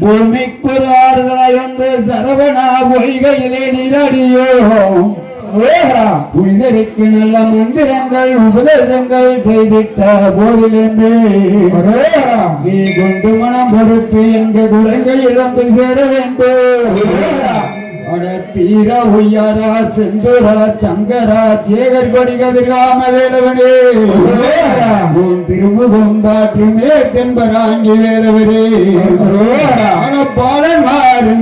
பூமிக்குரு வந்து சரவணா பொய்கையிலே நீராடியோ புனிதருக்கு நல்ல மந்திரங்கள் உபதேசங்கள் செய்திட்ட போதிலிருந்து நீ கொண்டு மனம் பொறுத்து எங்கள் குழந்தை இழந்து சேர வேண்டும். தீர உய்யாரா செந்தூரா சங்கரா சேகர் கொடி கதிராம வேலவனே. உன் திருமுகம் பாற்றுமே தென்பராங்கி வேலவரே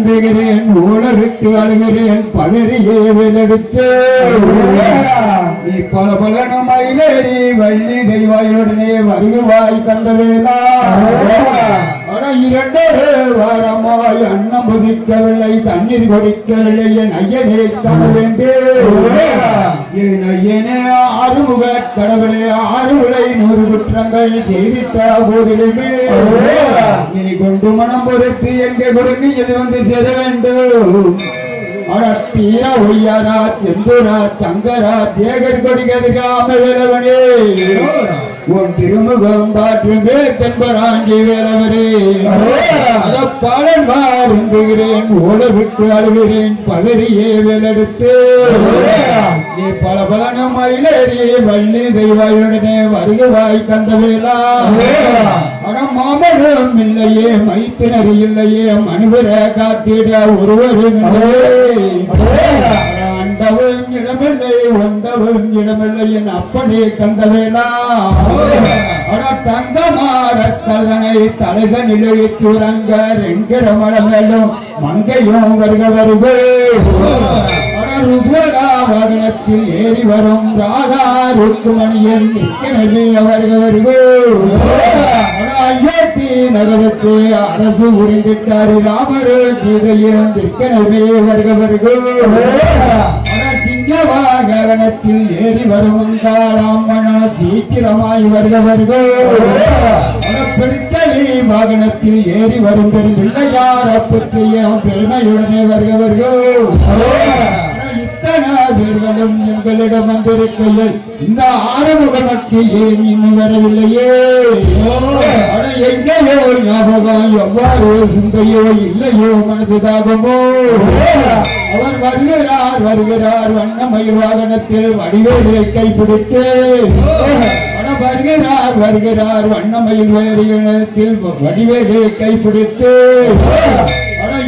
வாருந்துகிறேன் ஊழலுக்கு அழுகிறேன் பதறியே வேலெடுத்து. நீ பல பலன மயிலேறி வள்ளி தெய்வாயுடனே வருகுவாய் தந்தவேலா அட இரண்டொரு வாரமாய் அன்னம் புதிக்கவில்லை தண்ணீர் கொடுக்கவில்லை என் ஐயனே கடவேண்டே என் ஐயனே ஆறுமுக கடவுளே ஆறுகளை நூறு குற்றங்கள் செய்திட்ட போதிலுமே. நீ கொண்டு மனம் பொறுத்து எங்கே கொடுக்கு இது வந்து சேர வேண்டும்? அடத்தீர ஒய்யாரா செந்தூரா சங்கரா சேகர் கொடி கதிர்காம வேலவனே. உன் திருமுகம் பாற்றுமே தென்பராங்கி வேலவரே. அதப்பாளன் வாருந்துகிறேன் ஓட விட்டு அழுகிறேன். பதறியே வேலெடுத்து. நீ பல பலன மயிலேறி வள்ளி தெய்வாயுடனே வருகவாய் கந்தவேலா அட மாமனம் இல்லையே மைத்தினர் இல்லையே மனுவர காத்திட ஒருவரும் ஆண்டவன் இடமில்லை வந்தவன் இடமில்லை என் அப்பனே தந்தவேலா. அட தங்கமார கல்லனை தலைக நிலை துறங்க ரெங்கிற மலமேலும் மங்கையும் வருக வருகே. அட ஏறி வரும் ராதா ருக்குமணியன் நிற்கிறது வருக வருகே. அட நகரத்தை அரசு உரிந்திட்டாரு ராமரு சீதையும் விற்கனவே வருக வருகோ. வாகனத்தில் ஏறி வரும் காலம் சீக்கிரமாய் வருக வருக. பெருக்கலி வாகனத்தில் ஏறி வரும் பெருமில்லையார் அப்பத்தைய பெருமையுடனே வருக வருக. இத்தனை எங்களிடம் வந்திருக்கையில் இந்த ஆறுமுகமக்கு ஏன் இன்னும் வரவில்லையே? எங்கேயோ ஞாபகம் எவ்வாறு சிந்தையோ இல்லையோ மனது தாபமோ அவர் வருகிறார் வருகிறார் வண்ணமயில் வாகனத்தில் வடிவேலியை கைப்பிடித்து வருகிறார் வருகிறார் வண்ணமயில் வாகனத்தில் வடிவேலை கைப்பிடித்து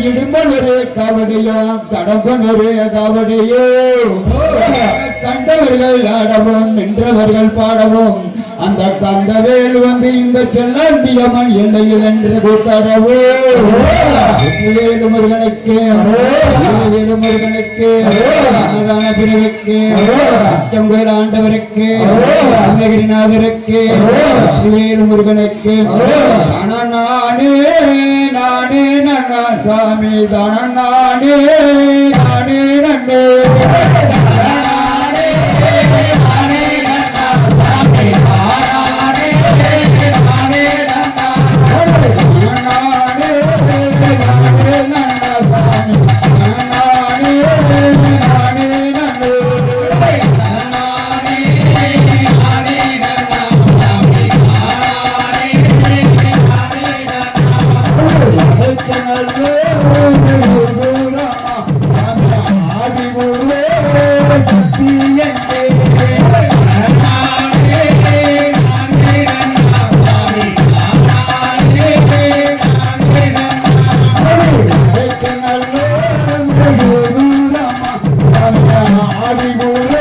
இடும்பனரே காவடியோ கடம்பனரே காவடியோ. கண்டவர்கள் ஆடவும் நின்றவர்கள் பாடவும். அந்த கந்தவேல் வந்து இந்த செல்லாண்டியம்மன் எல்லையில் என்று கூட்டாடவோ வேலு முருகனுக்கு வேலு முருகனுக்கு. பிரிவுக்கு அச்சங்கோயில் ஆண்டவருக்கு அன்னகிரிநாதருக்கு வேலு முருகனுக்கு நானே நானே சாமி தான நானே Everyone